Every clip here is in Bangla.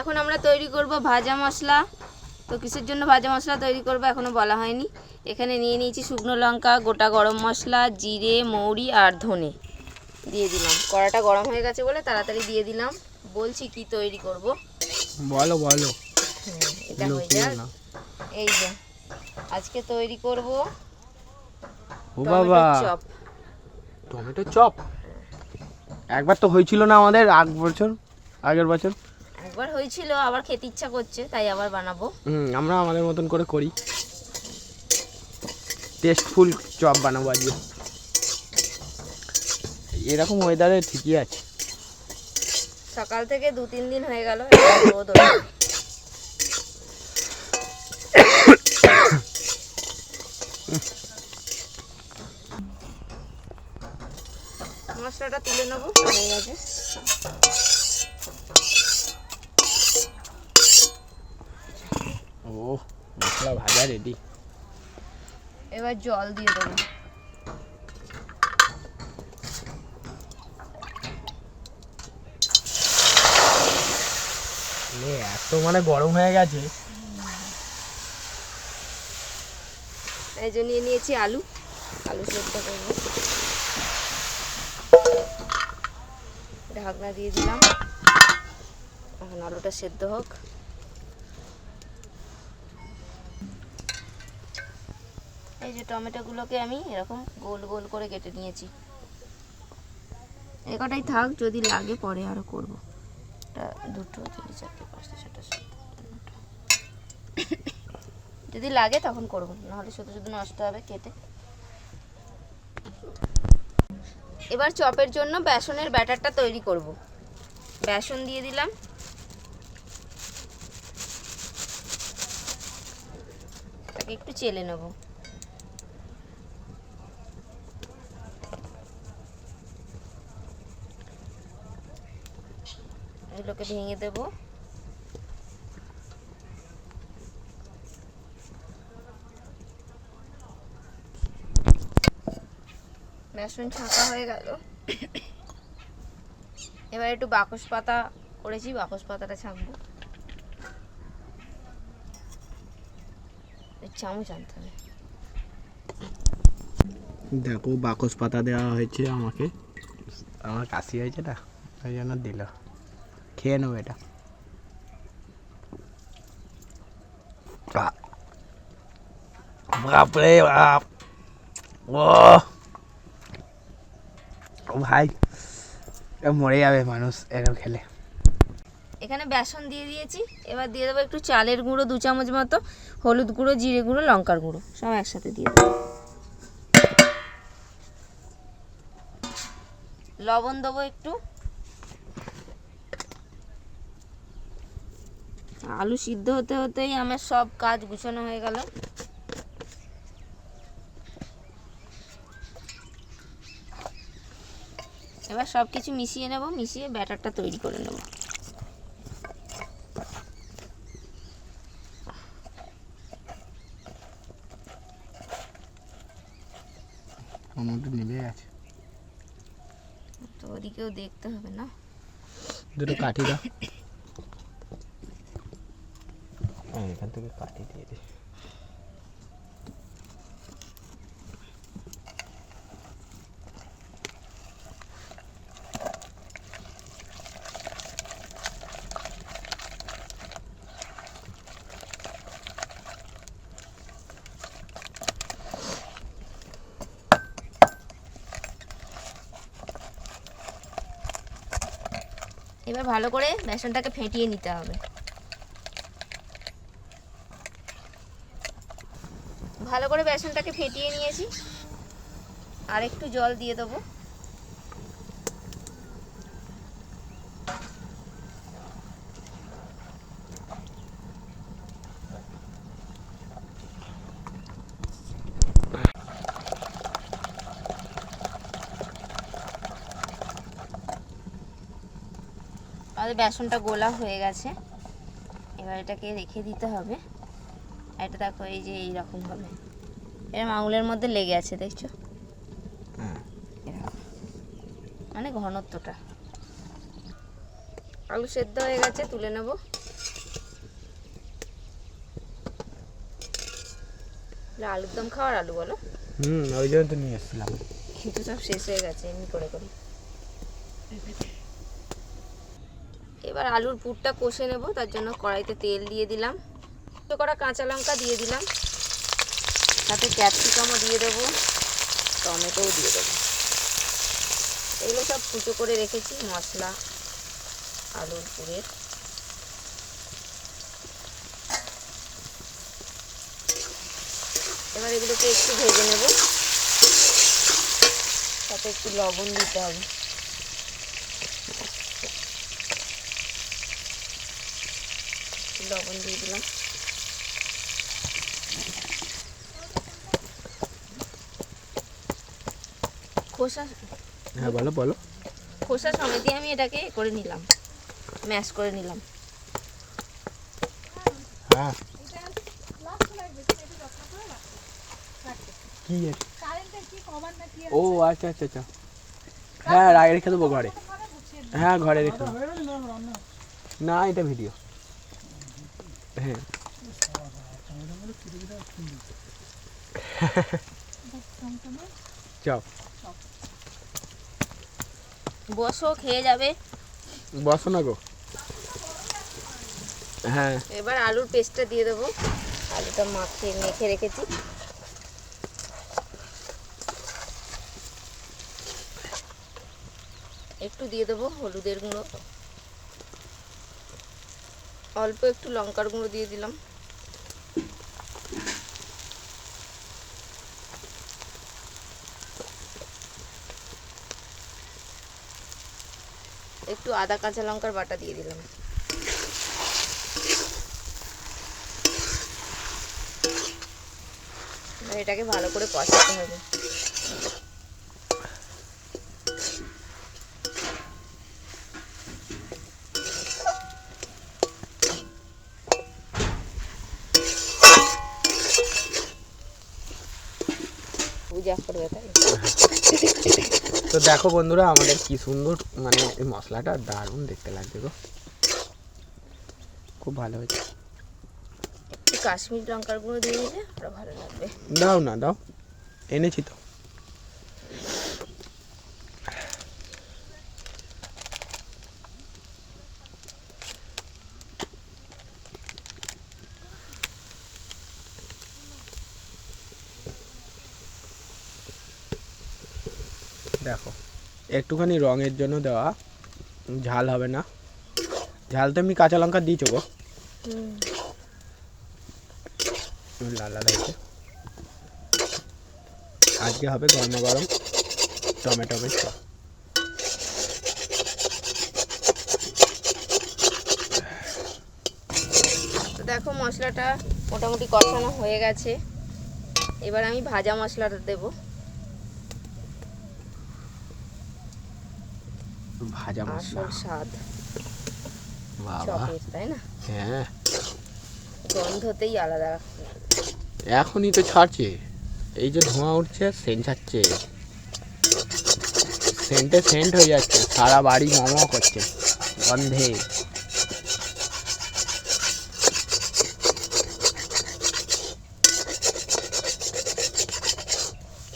এখন আমরা তৈরি করব ভাজা মশলা। তো কিসের জন্য ভাজা মশলা তৈরি করব এখনও বলা হয়নি। এখানে নিয়ে নিয়েছি শুকনো লঙ্কা গোটা গরম মশলা জিরে মৌরি আর ধনে। দিয়ে দিলাম। কড়াটা গরম হয়ে গেছে বলে তাড়াতাড়ি দিয়ে দিলাম। বলছি কি তৈরি করব। বলো বলো। এটা হয়ে এই যে আজকে তৈরি করব ও বাবা। চপ। Tomato chop? একবার তো হয়েছিল না আমাদের আগ বছর আগের বছর। একবার হয়েছিল আবার খেতে ইচ্ছা করছে তাই আবার বানাবো। হুম আমরা আমাদের মতন করে করি। টেস্টফুল চপ বানাবো আজকে। এরকম ওয়েদারে ঠিকই আছে। সকাল থেকে দু তিন দিন হয়ে গেল রোদ মশলাটা তুলে নেব হয়ে গেছে। মশলা ভাজা রেডি এবার জল দিয়ে দেবো। এত মানে গরম হয়ে গেছে। এই জন্য নিয়ে নিয়েছি আলু। আলু সেদ্ধ করব। ঢাকনা দিয়ে দিলাম। এখন আলুটা সেদ্ধ হোক। এই যে টমেটোগুলোকে আমি এরকম গোল গোল করে কেটে নিয়েছি। এ কটাই থাক, যদি লাগে পরে আরও করব। এটা দুটো, তিনটে, চারটে, পাঁচটা, ছটা যদি লাগে তখন করব, নাহলে শুধু শুধু নষ্ট হবে কেটে। এবার চপের জন্য বেসনের ব্যাটারটা তৈরি করব। বেসন দিয়ে দিলাম। একটু চেলে নেব। এগুলোকে ভেঙে দেবো। বেসন ছাঁকা হয়ে গেল। এবার একটু বাকস পাতা করেছি, বাকস পাতাটা ছাঁকবো। চামচ আনতে হবে। দেখো, বাকস পাতা দেওয়া হয়েছে আমাকে। আমার কাশি হয়েছে না, ওই জন্য দিল। খেয়ে নেব এটা। বাপরে বাপ। ও ভাই মরে যাবে মানুষ এরকম খেলে। এখানে বেসন দিয়ে দিয়েছি, এবার দিয়ে দেবো একটু চালের গুঁড়ো, দু চামচ মতো হলুদ গুঁড়ো, জিরে গুঁড়ো, লঙ্কার গুঁড়ো, সব একসাথে দিয়ে দেবো। লবণ দেবো একটু। আলু সিদ্ধ হতে হতেই আমার সব কাজ গুছানো হয়ে গেল। এবার সব কিছু মিশিয়ে নেব মিশিয়ে ব্যাটারটা তৈরি করে নেব। আমাদের নেবে আছে তো ওদিকেও দেখতে হবে না? দুটো কাঠি দাও হ্যাঁ, এখান থেকে কাঠি দিয়ে দিই। এবার ভালো করে বেসনটাকে ফেটিয়ে নিতে হবে। ভালো করে বেসনটাকে ফেটিয়ে নিয়েছি। আর একটু জল দিয়ে দেবো। আমাদের বেসনটা গোলা হয়ে গেছে। এবার এটাকে রেখে দিতে হবে। এটা দেখো এই যে এইরকম হবে। এরকম আঙুলের মধ্যে লেগে আছে দেখছ? হ্যাঁ। মানে ঘনত্বটা। আলু সেদ্ধ হয়ে গেছে তুলে নেব। আলুর দম খাওয়ার আলু বলো। হুম ওই জন্য তো নিয়ে এসেছিলাম। কিন্তু সব শেষ হয়ে গেছে এমনি করে করে। এবার আলুর পুরটা কষে নেব তার জন্য কড়াইতে তেল দিয়ে দিলাম। তো করা কাঁচা লঙ্কা দিয়ে দিলাম। সাথে ক্যাপসিকামও দিয়ে দেবো, টমেটোও দিয়ে দেবো। এগুলো সব কুচো করে রেখেছি, মশলা আলুর পুরের। এবার এগুলোকে একটু ভেজে নেব। সাথে একটু লবণ দিতে হবে। লবণ দিয়ে দিলাম। খোসা হ্যাঁ বলো বলো। খোসা সমেতই আমি এটাকে করে নিলাম। ম্যাশ করে নিলাম। হ্যাঁ। কি আছে? ও আচ্ছা আচ্ছা আচ্ছা। হ্যাঁ রেখে দেবো ঘরে। হ্যাঁ ঘরে রেখে দেবো। না এটা ভিডিও হ্যাঁ। চাও বসো খেয়ে যাবে। বসো না গো। হ্যাঁ। এবার আলুর পেস্টটা দিয়ে দেবো। আলুটা মাখিয়ে মেখে রেখেছি। একটু দিয়ে দেবো হলুদের গুঁড়ো। অল্প একটু লঙ্কার গুঁড়ো দিয়ে দিলাম একটু আদা, কাঁচা লঙ্কার বাটা দিয়ে দিলাম। এবার এটাকে ভালো করে কষাতে হবে। পূজা করবে তাই? তো দেখো বন্ধুরা আমাদের কি সুন্দর মানে এই মশলাটা দারুণ দেখতে লাগছে গো। খুব ভালো হয়েছে। কাশ্মীর লঙ্কার গুঁড়ো দিয়ে দিলে আরও ভালো লাগবে। দাও না দাও। এনেছি তো। দেখো, একটুখানি রঙের জন্য দেওয়া, ঝাল হবে না। ঝাল তো এমনি কাঁচা লঙ্কা দিয়েছ গো। লাল হয়েছে। আজকে হবে গরম গরম টমেটো তো দেখো মশলাটা মোটামুটি কষানো হয়ে গেছে। এবার আমি ভাজা মশলাটা দেবো। ভাজা মশলা। স্বাদ। বাবা। তাই না? হ্যাঁ। গন্ধতেই আলাদা। এখনই তো ছাড়ছে। এই যে ধোঁয়া উঠছে সেন্ট ছাড়ছে। সেন্টে সেন্ট হয়ে যাচ্ছে। সারা বাড়ি মম করছে। গন্ধে।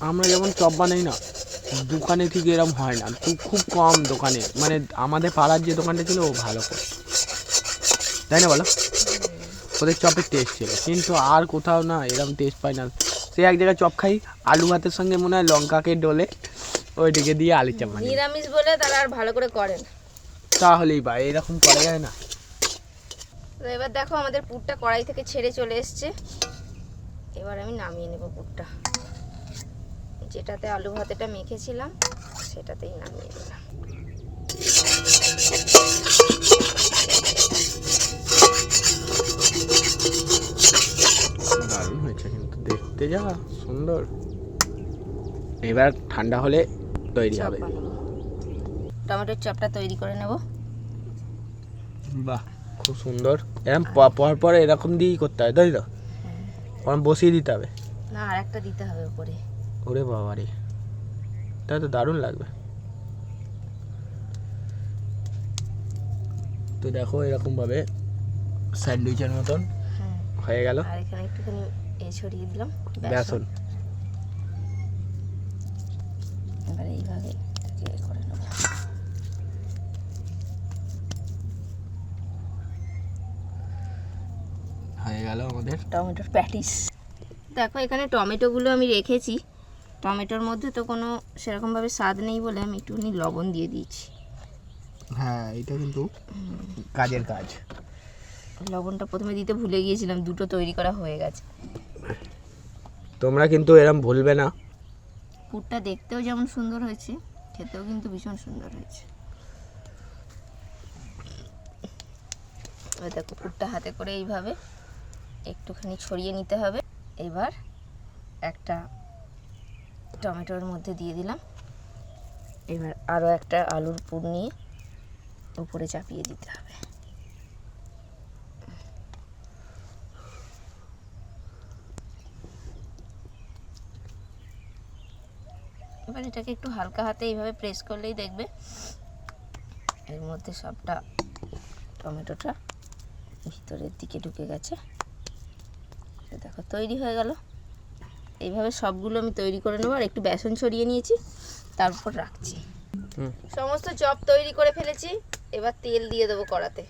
আমরা যেমন চপ বানাই না দোকানে ঠিক এরম হয় না। খুব খুব কম দোকানে। মানে আমাদের পাড়ার যে দোকানটা ছিল ও ভালো করে। তাই না বলো? ওদের চপের টেস্ট ছিল। কিন্তু আর কোথাও না এরকম টেস্ট পাই না। সে এক জায়গায় চপ খাই আলু ভাতের সঙ্গে মনে হয় লঙ্কাকে ডোলে ওইটিকে দিয়ে আলু চপ নিরামিষ বলে তারা আর ভালো করে করে না। তাহলেই বা এরকম করা যায় না। তো এবার দেখো আমাদের পুরটা কড়াই থেকে ছেড়ে চলে এসছে। এবার আমি নামিয়ে নেব পুরটা। যেটাতে আলু ভাতেটা মেখেছিলাম সেটাতেই নামিয়ে দিলাম দারুণ হয়েছে কিন্তু দেখতে যা সুন্দর। এবার ঠান্ডা হলে তৈরি হবে। টমেটোর চপটা তৈরি করে নেব। বাহ খুব সুন্দর। এরকম পর পর এরকম দিয়েই করতে হয় তাই তো? ওরকম বসিয়ে দিতে হবে। না আর একটা দিতে হবে উপরে। ওরে বাবা রে তাই তো দারুণ লাগবে। তো দেখো এরকমভাবে স্যান্ডউইচের মতন হ্যাঁ। হয়ে গেল। আর এখানে একটুখানি এ ছড়িয়ে দিলাম বেসন। এবার এইভাবে করে নেব। হয়ে গেল আমাদের। টমেটোর প্যাটিস। দেখো এখানে টমেটোগুলো আমি রেখেছি। টমেটোর মধ্যে তো কোনো সেরকমভাবে স্বাদ নেই বলে আমি একটুখানি লবণ দিয়ে দিয়েছি। হ্যাঁ এটা কিন্তু কাজের কাজ। লবণটা প্রথমে দিতে ভুলে গিয়েছিলাম দুটো তৈরি করা হয়ে গেছে। তোমরা কিন্তু এরম ভুলবে না। পুরটা দেখতেও যেমন সুন্দর হয়েছে খেতেও কিন্তু ভীষণ সুন্দর হয়েছে। দেখো পুরটা হাতে করে এইভাবে একটুখানি ছড়িয়ে নিতে হবে। এবার একটা টমেটোর মধ্যে দিয়ে দিলাম। এবার আরও একটা আলুর পুর নিয়ে উপরে চাপিয়ে দিতে হবে। এবার এটাকে একটু হালকা হাতে এইভাবে প্রেস করলেই দেখবে এর মধ্যে সবটা টমেটোটা ভিতরের দিকে ঢুকে গেছে। দেখো তৈরি হয়ে গেল। এইভাবে সবগুলো আমি তৈরি করে নেব। আর একটু বেসন ছড়িয়ে নিয়েছি তারপর রাখছি। সমস্ত চপ তৈরি করে ফেলেছি এবার তেল দিয়ে দেবো কড়াতে।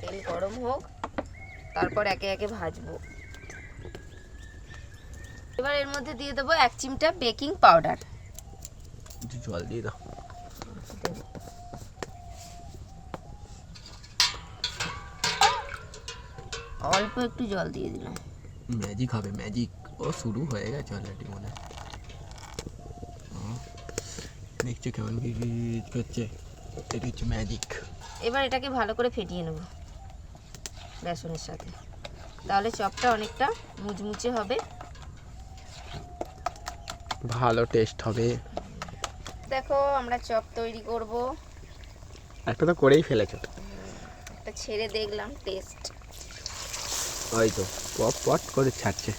তেল গরম হোক তারপর একে একে ভাজবো। এবার এর মধ্যে দিয়ে দেবো এক চিমটা বেকিং পাউডার। জল দিয়ে দাও। অল্প একটু জল দিয়ে দিলাম। ম্যাজিক হবে ম্যাজিক ও শুরু হয়ে গেছে অলরেডি মনে। দেখছ কেমন করছে। এটা হচ্ছে ম্যাজিক এবার এটাকে ভালো করে ফেটিয়ে নেব বেসনের সাথে। তাহলে চপটা অনেকটা মুচমুচে হবে। ভালো টেস্ট হবে। দেখো আমরা চপ তৈরি করব। একটা তো করেই ফেলেছো। একটা ছেড়ে দেখলাম টেস্ট ওই তো পট পট করে ছাড়ছে।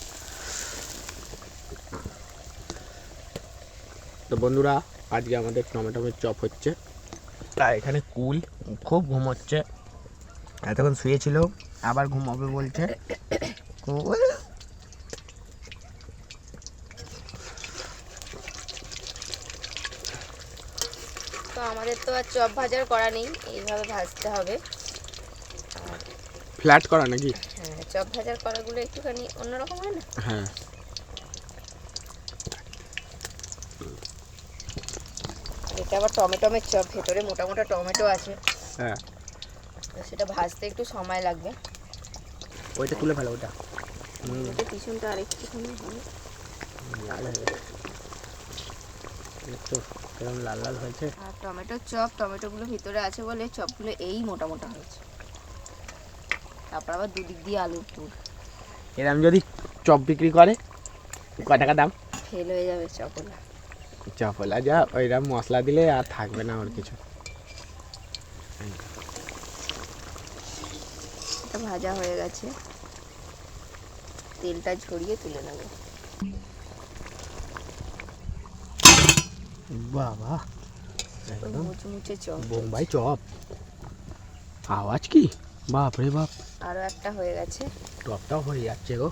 তো বন্ধুরা আজকে আমাদের টমেটোমের চপ হচ্ছে। আর এখানে কুল খুব ঘুমোচ্ছে এতক্ষণ শুয়েছিল আবার ঘুমাবে বলছে। তো আমাদের তো আর চপ ভাজার করা নেই এইভাবে ভাজতে হবে। ফ্ল্যাট করা নাকি? চপ ভাজার করাগুলো একটুখানি অন্যরকম হয় না? হ্যাঁ। এটা আবার টমেটোমের চপ ভেতরে মোটা মোটা টমেটো আছে। হ্যাঁ। সেটা ভাজতে একটু সময় লাগবে। ওইটা তুলে ফেলো ওটা পিছনটা আর একটুখানি হবে হয়ে লাল লাল হয়েছে। আর টমেটোর চপ টমেটোগুলো ভিতরে আছে বলে চপগুলো এই মোটা মোটা হয়েছে। তারপর আবার দুদিক দিয়ে আলুর পুর। এরম যদি চপ বিক্রি করে ক টাকা দাম? ফেল হয়ে যাবে চপগুলো চপলা যা ওইরকম মশলা দিলে আর থাকবে না ওর কিছু। এটা ভাজা হয়ে গেছে। তেলটা ঝরিয়ে তুলে নেব। বাবা মুচমুচে চপ। বোম্বাই চপ। আওয়াজ কি? বাপ রে বাপ। আরও একটা হয়ে গেছে। টপটাও হয়ে যাচ্ছে গো।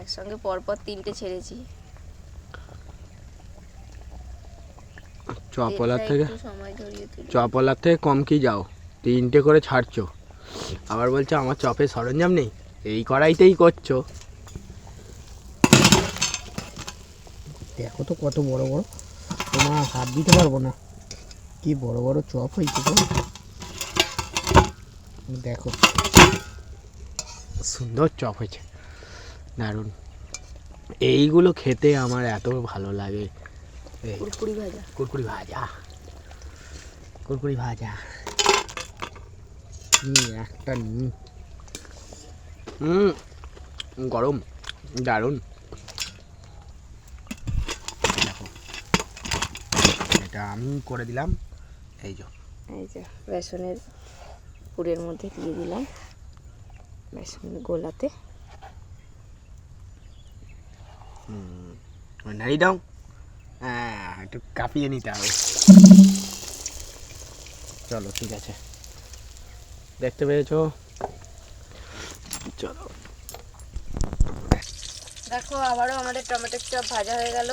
একসঙ্গে পরপর তিনটে ছেড়েছি। চপলার থেকে চপলার থেকে কম কি যাও? তিনটে করে ছাড়ছো। আবার বলছো আমার চপের সরঞ্জাম নেই? এই কড়াইতেই করছ। দেখো তো কত বড় বড়। তোমার হাত দিতে পারব না। কি বড় বড় চপ হয়েছে তো দেখো। সুন্দর চপ হয়েছে। দারুণ। এইগুলো খেতে আমার এত ভালো লাগে। কুরকুরি ভাজা। কুরকুরি ভাজা। কুরকুরি ভাজা। একটা হুম গরম। দারুণ। দেখো। এটা আমি করে দিলাম। এই যে। এই যে বেসনের পুরের মধ্যে দিয়ে দিলাম। বেসন গোলাতে। নাড়ি দাও। হ্যাঁ একটু কাঁপিয়ে নিতে হবে। চলো ঠিক আছে। দেখতে পেয়েছ? চলো। দেখো আবারও আমাদের টমেটোর চপ ভাজা হয়ে গেল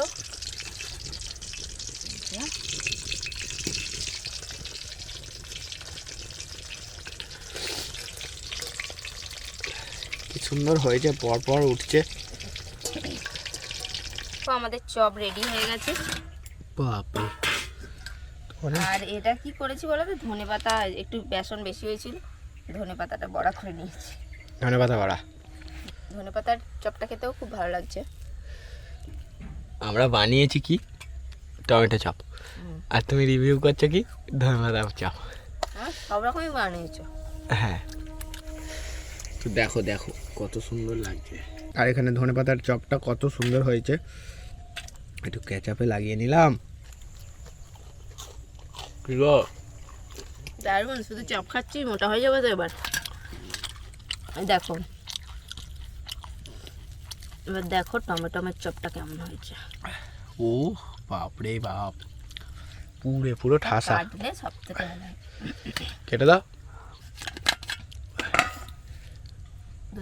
কি সুন্দর হয়েছে পর পর উঠছে। তো আমাদের চপ রেডি হয়ে গেছে। বাপরে। অনেক আর এটা কি করেছি বলো তো? ধনে পাতা একটু বেসন বেশি হয়েছিল ধনে পাতাটা বড়া করে নিয়েছি। ধনে পাতা বাড়া। ধনে পাতার চপটা খেতেও খুব ভালো লাগছে। আমরা বানিয়েছি কি? Tomato chop. আর তুমি রিভিউ করছ কি? ধনে পাতা চপ। হ্যাঁ সব রকমই বানিয়েছো। হ্যাঁ। তো দেখো দেখো কত সুন্দর লাগছে। আর এখানে ধনে পাতার চপটা কত সুন্দর হয়েছে। একটু কেচাপে লাগিয়ে নিলাম। দারুণ শুধু চপ খাচ্ছি মোটা হয়ে যাবে তো এবার। দেখো। এবার দেখো টমেটোমের চপটা কেমন হয়েছে। ও বাপরে বাপ। পুরে পুরো ঠাসা। সব থেকে কেটে দাও।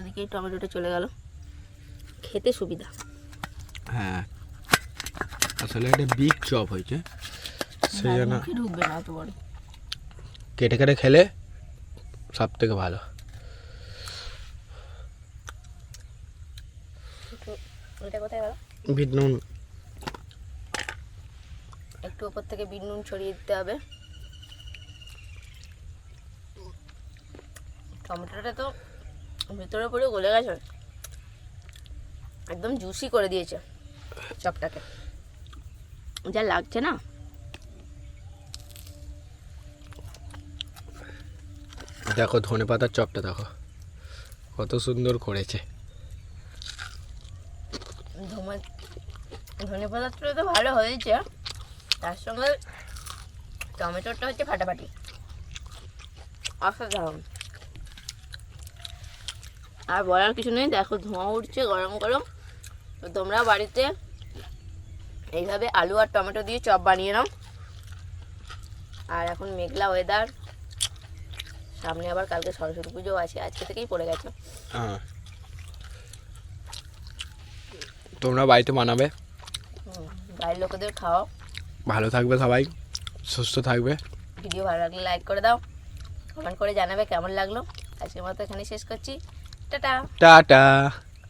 দুদিকেই টমেটোটা চলে গেল। খেতে সুবিধা। হ্যাঁ। আসলে এটা বিগ চপ হয়েছে। সেই জন্য মুখে ঢুকবে না অত বড় কেটে কেটে খেলে সব থেকে ভালো। বিট নুন। একটু ওপর থেকে বিট নুন ছড়িয়ে দিতে হবে। টমেটোটা তো ভিতরে পুরো গলে গেছে। একদম জুসি করে দিয়েছে চপটাকে। যা লাগছে না? দেখো ধনে পাতার চপটা দেখো। কত সুন্দর করেছে। ধনে পাতাটা তো ভালো হয়েছে। তার সঙ্গে টমেটোটা হচ্ছে ফাটাফাটি। অসাধারণ। আর বলার কিছু নেই। দেখো ধোঁয়া উঠছে গরম গরম। তো তোমরা বাড়িতে এইভাবে আলু আর টমেটো দিয়ে চপ বানিয়ে নাও। আর এখন মেঘলা ওয়েদার সামনে আবার কালকে সরস্বতী পুজো আছে আজকে থেকেই পড়ে গেছে। হ্যাঁ। তোমরা বাড়িতে বানাবে। বাড়ির লোকেদের খাওয়াও। ভালো থাকবে সবাই সুস্থ থাকবে। ভিডিও ভালো লাগলে লাইক করে দাও। কমেন্ট করে জানাবে কেমন লাগল। আজকের মতো এখানে শেষ করছি। Tata tata